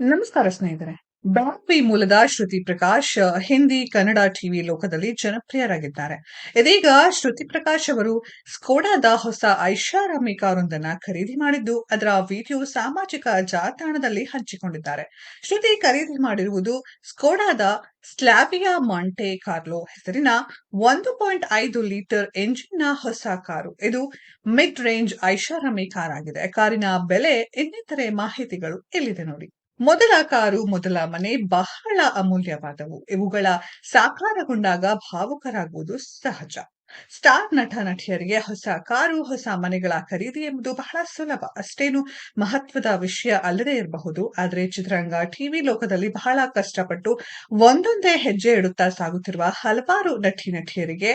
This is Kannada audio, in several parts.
ನಮಸ್ಕಾರ ಸ್ನೇಹಿತರೆ. ಬಾಂಬೆ ಮೂಲದ ಶ್ರುತಿ ಪ್ರಕಾಶ್ ಹಿಂದಿ ಕನ್ನಡ ಟಿವಿ ಲೋಕದಲ್ಲಿ ಜನಪ್ರಿಯರಾಗಿದ್ದಾರೆ. ಇದೀಗ ಶ್ರುತಿ ಪ್ರಕಾಶ್ ಅವರು ಸ್ಕೋಡಾದ ಹೊಸ ಐಷಾರಾಮಿ ಕಾರೊಂದನ್ನ ಖರೀದಿ ಮಾಡಿದ್ದು, ಅದರ ವಿಡಿಯೋ ಸಾಮಾಜಿಕ ಜಾಲತಾಣದಲ್ಲಿ ಹಂಚಿಕೊಂಡಿದ್ದಾರೆ. ಶ್ರುತಿ ಖರೀದಿ ಮಾಡಿರುವುದು ಸ್ಕೋಡಾದ ಸ್ಲಾವಿಯಾ ಮಾಂಟೆ ಕಾರ್ಲೋ ಹೆಸರಿನ ಒಂದು ಪಾಯಿಂಟ್ ಐದು ಲೀಟರ್ ಎಂಜಿನ್ನ ಹೊಸ ಕಾರು. ಇದು ಮಿಡ್ ರೇಂಜ್ ಐಷಾರಾಮಿ ಕಾರ್ ಆಗಿದೆ ಕಾರಿನ ಬೆಲೆ ಇನ್ನಿತರೆ ಮಾಹಿತಿಗಳು ಇಲ್ಲಿದೆ ನೋಡಿ. ಮೊದಲ ಕಾರು ಮೊದಲ ಮನೆ ಬಹಳ ಅಮೂಲ್ಯವಾದವು. ಇವುಗಳ ಸಾಕಾರಗೊಂಡಾಗ ಭಾವುಕರಾಗುವುದು ಸಹಜ. ಸ್ಟಾರ್ ನಟ ನಟಿಯರಿಗೆ ಹೊಸ ಕಾರು, ಹೊಸ ಮನೆಗಳ ಖರೀದಿ ಎಂಬುದು ಬಹಳ ಸುಲಭ. ಅಷ್ಟೇನು ಮಹತ್ವದ ವಿಷಯ ಅಲ್ಲದೆ ಇರಬಹುದು. ಆದರೆ ಚಿತ್ರರಂಗ ಟಿವಿ ಲೋಕದಲ್ಲಿ ಬಹಳ ಕಷ್ಟಪಟ್ಟು ಒಂದೊಂದೇ ಹೆಜ್ಜೆ ಇಡುತ್ತಾ ಸಾಗುತ್ತಿರುವ ಹಲವಾರು ನಟಿ ನಟಿಯರಿಗೆ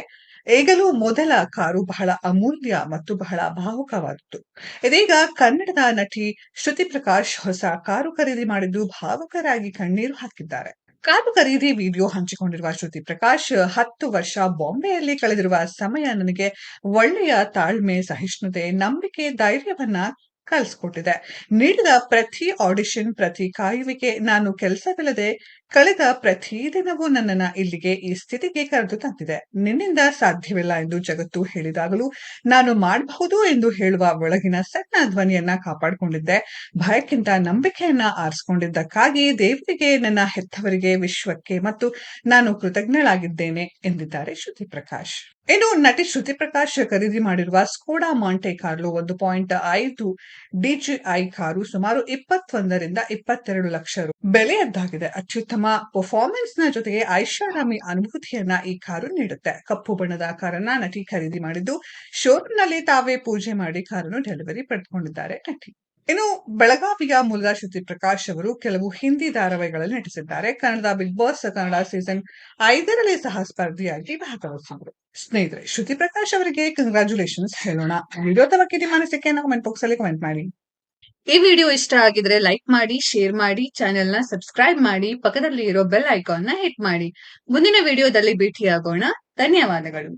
ಈಗಲೂ ಮೊದಲ ಕಾರು ಬಹಳ ಅಮೂಲ್ಯ ಮತ್ತು ಬಹಳ ಭಾವುಕವಾದದ್ದು. ಇದೀಗ ಕನ್ನಡದ ನಟಿ ಶ್ರುತಿ ಪ್ರಕಾಶ್ ಹೊಸ ಕಾರು ಖರೀದಿ ಮಾಡಿದ್ದು ಭಾವುಕರಾಗಿ ಕಣ್ಣೀರು ಹಾಕಿದ್ದಾರೆ. ಕಾರು ಖರೀದಿ ವಿಡಿಯೋ ಹಂಚಿಕೊಂಡಿರುವ ಶ್ರುತಿ ಪ್ರಕಾಶ್, ಹತ್ತು ವರ್ಷ ಬಾಂಬೆಯಲ್ಲಿ ಕಳೆದಿರುವ ಸಮಯ ನನಗೆ ಒಳ್ಳೆಯ ತಾಳ್ಮೆ, ಸಹಿಷ್ಣುತೆ, ನಂಬಿಕೆ, ಧೈರ್ಯವನ್ನ ಕಲಿಸ್ಕೊಟ್ಟಿದೆ ನೀಡಿದ ಪ್ರತಿ ಆಡಿಷನ್ ಪ್ರತಿ ಕಾಯುವಿಕೆ ನಾನು ಕೆಲಸವಿಲ್ಲದೆ ಕಳೆದ ಪ್ರತಿ ದಿನವೂ ನನ್ನನ್ನ ಇಲ್ಲಿಗೆ ಈ ಸ್ಥಿತಿಗೆ ಕರೆದು ತಂದಿದೆ. ನಿನ್ನಿಂದ ಸಾಧ್ಯವಿಲ್ಲ ಎಂದು ಜಗತ್ತು ಹೇಳಿದಾಗಲೂ ನಾನು ಮಾಡಬಹುದು ಎಂದು ಹೇಳುವ ಒಳಗಿನ ಸಣ್ಣ ಧ್ವನಿಯನ್ನ ಕಾಪಾಡಿಕೊಂಡಿದ್ದೆ. ಭಯಕ್ಕಿಂತ ನಂಬಿಕೆಯನ್ನ ಆರಿಸಿಕೊಂಡಿದ್ದಕ್ಕಾಗಿ ದೇವರಿಗೆ, ನನ್ನ ಹೆತ್ತವರಿಗೆ, ವಿಶ್ವಕ್ಕೆ ಮತ್ತು ನಾನು ಕೃತಜ್ಞಳಾಗಿದ್ದೇನೆ ಎಂದಿದ್ದಾರೆ ಶ್ರುತಿ ಪ್ರಕಾಶ್. ಇನ್ನು ನಟಿ ಶ್ರುತಿ ಪ್ರಕಾಶ್ ಖರೀದಿ ಮಾಡಿರುವ ಸ್ಕೋಡಾ ಮಾಂಟೆ ಕಾರ್ಲು ಒಂದು ಪಾಯಿಂಟ್ ಐದು ಡಿಜಿಐ ಕಾರು ಸುಮಾರು ಇಪ್ಪತ್ತೊಂದರಿಂದ ಇಪ್ಪತ್ತೆರಡು ಲಕ್ಷ ರು ಬೆಲೆಯದ್ದಾಗಿದೆ ಅತ್ಯುತ್ತಮ ಪರ್ಫಾರ್ಮೆನ್ಸ್ನ ಜೊತೆಗೆ ಐಷಾರಾಮಿ ಅನುಭೂತಿಯನ್ನ ಈ ಕಾರು ನೀಡುತ್ತೆ. ಕಪ್ಪು ಬಣ್ಣದ ಕಾರನ್ನ ನಟಿ ಖರೀದಿ ಮಾಡಿದ್ದು ಶೋರೂಮ್ನಲ್ಲಿ ತಾವೇ ಪೂಜೆ ಮಾಡಿ ಕಾರನ್ನು ಡೆಲಿವರಿ ಪಡೆದುಕೊಂಡಿದ್ದಾರೆ ನಟಿ. ಇನ್ನು ಬೆಳಗಾವಿಯ ಮುಲ್ಗಾ ಶ್ರುತಿ ಪ್ರಕಾಶ್ ಅವರು ಕೆಲವು ಹಿಂದಿ ಧಾರಾವಾಹಿಗಳಲ್ಲಿ ನಟಿಸಿದ್ದಾರೆ. Kannada Bigg Boss, Kannada season ಐದರಲ್ಲಿ ಸಹ ಸ್ಪರ್ಧಿಯಾಗಿ ಭಾಗವಹಿಸಿದರು ಸ್ನೇಹಿತರೆ, ಶ್ರುತಿ ಪ್ರಕಾಶ್ ಅವರಿಗೆ ಕಂಗ್ರಾಚುಲೇಷನ್ಸ್ ಹೇಳೋಣ. ವಿಡಿಯೋ ಬಗ್ಗೆ ನಿಮ್ಮ ಅನಿಸಿಕೆಯನ್ನು ಕಮೆಂಟ್ ಬಾಕ್ಸ್ ಅಲ್ಲಿ ಕಮೆಂಟ್ ಮಾಡಿ. ಈ ವಿಡಿಯೋ ಇಷ್ಟ ಆಗಿದ್ರೆ ಲೈಕ್ ಮಾಡಿ ಶೇರ್ ಮಾಡಿ ಚಾನೆಲ್ನ ಸಬ್ಸ್ಕ್ರೈಬ್ ಮಾಡಿ ಪಕ್ಕದಲ್ಲಿ ಇರೋ ಬೆಲ್ ಐಕಾನ್ನ ಹಿಟ್ ಮಾಡಿ. ಮುಂದಿನ ವಿಡಿಯೋದಲ್ಲಿ ಭೇಟಿಯಾಗೋಣ. ಧನ್ಯವಾದಗಳು.